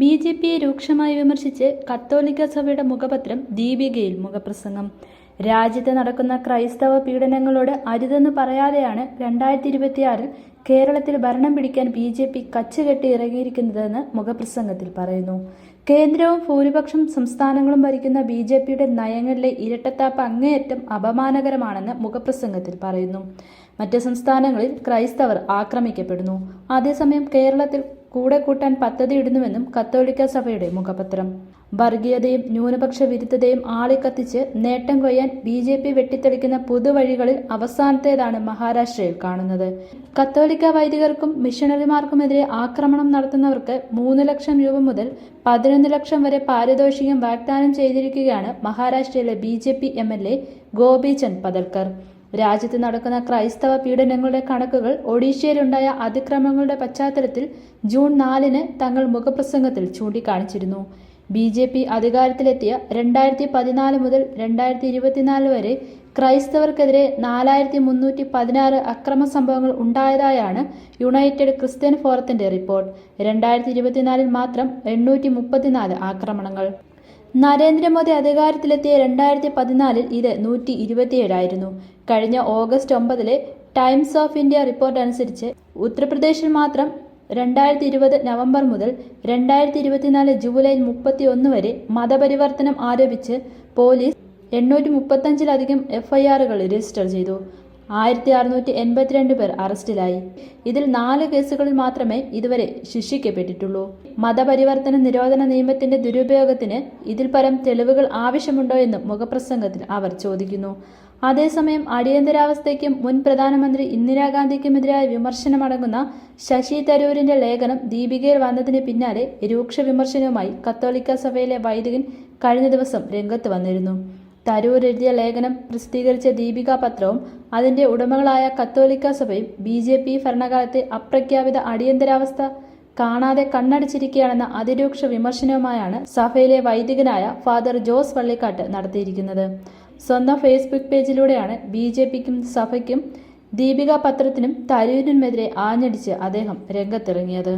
B J പിയെ രൂക്ഷമായി വിമർശിച്ച് കത്തോലിക്ക സഭയുടെ മുഖപത്രം ദീപികയിൽ മുഖപ്രസംഗം. രാജ്യത്ത് നടക്കുന്ന ക്രൈസ്തവ പീഡനങ്ങളോട് അരുതെന്ന് പറയാതെയാണ് രണ്ടായിരത്തി ഇരുപത്തിയാറിൽ കേരളത്തിൽ ഭരണം പിടിക്കാൻ ബി ജെ പി കച്ചുകെട്ടി ഇറങ്ങിയിരിക്കുന്നതെന്ന് മുഖപ്രസംഗത്തിൽ പറയുന്നു. കേന്ദ്രവും ഭൂരിപക്ഷം സംസ്ഥാനങ്ങളും ഭരിക്കുന്ന ബി ജെ പിയുടെ നയങ്ങളിലെ ഇരട്ടത്താപ്പ് അങ്ങേയറ്റം അപമാനകരമാണെന്ന് മുഖപ്രസംഗത്തിൽ പറയുന്നു. മറ്റ് സംസ്ഥാനങ്ങളിൽ ക്രൈസ്തവർ ആക്രമിക്കപ്പെടുന്നു. അതേസമയം കേരളത്തിൽ കൂടെ കൂട്ടാൻ പദ്ധതിയിടുന്നുവെന്നും കത്തോലിക്ക സഭയുടെ മുഖപത്രം. വർഗീയതയും ന്യൂനപക്ഷ വിരുദ്ധതയും ആളിക്കത്തിച്ച് നേട്ടം കൊയ്യാൻ ബി ജെ പി വെട്ടിത്തെളിക്കുന്ന പുതുവഴികളിൽ അവസാനത്തേതാണ് മഹാരാഷ്ട്രയിൽ കാണുന്നത്. കത്തോലിക്ക വൈദികർക്കും മിഷണറിമാർക്കുമെതിരെ ആക്രമണം നടത്തുന്നവർക്ക് മൂന്ന് ലക്ഷം രൂപ മുതൽ പതിനൊന്ന് ലക്ഷം വരെ പാരിതോഷികം വാഗ്ദാനം ചെയ്തിരിക്കുകയാണ് മഹാരാഷ്ട്രയിലെ B J P M L A Gopichand Padalkar രാജ്യത്ത് നടക്കുന്ന ക്രൈസ്തവ പീഡനങ്ങളുടെ കണക്കുകൾ ഒഡീഷയിലുണ്ടായ അതിക്രമങ്ങളുടെ പശ്ചാത്തലത്തിൽ ജൂൺ നാലിന് തങ്ങൾ മുഖപ്രസംഗത്തിൽ ചൂണ്ടിക്കാണിച്ചിരുന്നു. ബി ജെ പി അധികാരത്തിലെത്തിയ രണ്ടായിരത്തി പതിനാല് മുതൽ രണ്ടായിരത്തി ഇരുപത്തിനാല് വരെ ക്രൈസ്തവർക്കെതിരെ നാലായിരത്തി മുന്നൂറ്റി പതിനാറ് അക്രമ സംഭവങ്ങൾ ഉണ്ടായതായാണ് യുണൈറ്റഡ് ക്രിസ്ത്യൻ ഫോറത്തിന്റെ റിപ്പോർട്ട്. രണ്ടായിരത്തി ഇരുപത്തിനാലിൽ മാത്രം എണ്ണൂറ്റി മുപ്പത്തിനാല് ആക്രമണങ്ങൾ. നരേന്ദ്രമോദി അധികാരത്തിലെത്തിയ രണ്ടായിരത്തി പതിനാലിൽ ഇത് നൂറ്റി ഇരുപത്തിയേഴായിരുന്നു കഴിഞ്ഞ ഓഗസ്റ്റ് ഒമ്പതിലെ ടൈംസ് ഓഫ് ഇന്ത്യ റിപ്പോർട്ട് അനുസരിച്ച് ഉത്തർപ്രദേശിൽ മാത്രം രണ്ടായിരത്തി ഇരുപത് നവംബർ മുതൽ രണ്ടായിരത്തി ഇരുപത്തിനാല് ജൂലൈ മുപ്പത്തി ഒന്ന് വരെ മതപരിവർത്തനം ആരോപിച്ച് പോലീസ് എണ്ണൂറ്റി മുപ്പത്തഞ്ചിലധികം എഫ്ഐആറുകൾ രജിസ്റ്റർ ചെയ്തു. ആയിരത്തി അറുന്നൂറ്റി എൺപത്തിരണ്ട് പേർ അറസ്റ്റിലായി. ഇതിൽ നാല് കേസുകളിൽ മാത്രമേ ഇതുവരെ ശിക്ഷിക്കപ്പെട്ടിട്ടുള്ളൂ. മതപരിവർത്തന നിരോധന നിയമത്തിന്റെ ദുരുപയോഗത്തിന് ഇതിൽ പരം തെളിവുകൾ ആവശ്യമുണ്ടോ എന്നും മുഖപ്രസംഗത്തിൽ അവർ ചോദിക്കുന്നു. അതേസമയം അടിയന്തരാവസ്ഥയ്ക്കും മുൻ പ്രധാനമന്ത്രി ഇന്ദിരാഗാന്ധിക്കുമെതിരായ വിമർശനമടങ്ങുന്ന ശശി തരൂരിന്റെ ലേഖനം ദീപികയിൽ വന്നതിന് പിന്നാലെ രൂക്ഷ വിമർശനവുമായി കത്തോലിക്ക സഭയിലെ വൈദികൻ കഴിഞ്ഞ ദിവസം രംഗത്ത് വന്നിരുന്നു. തരൂർ എഴുതിയ ലേഖനം പ്രസിദ്ധീകരിച്ച ദീപിക പത്രവും അതിന്റെ ഉടമകളായ കത്തോലിക്ക സഭയും ബി ജെ പി ഭരണകാലത്തെ അപ്രഖ്യാപിത അടിയന്തരാവസ്ഥ കാണാതെ കണ്ണടിച്ചിരിക്കുകയാണെന്ന അതിരൂക്ഷ വിമർശനവുമായാണ് സഭയിലെ വൈദികനായ ഫാദർ ജോസ് വള്ളിക്കാട്ട് നടത്തിയിരിക്കുന്നത്. സ്വന്തം ഫേസ്ബുക്ക് പേജിലൂടെയാണ് ബി ജെ പിക്കും സഭയ്ക്കും ദീപിക പത്രത്തിനും തരൂരിനുമെതിരെ ആഞ്ഞടിച്ച് അദ്ദേഹം രംഗത്തിറങ്ങിയത്.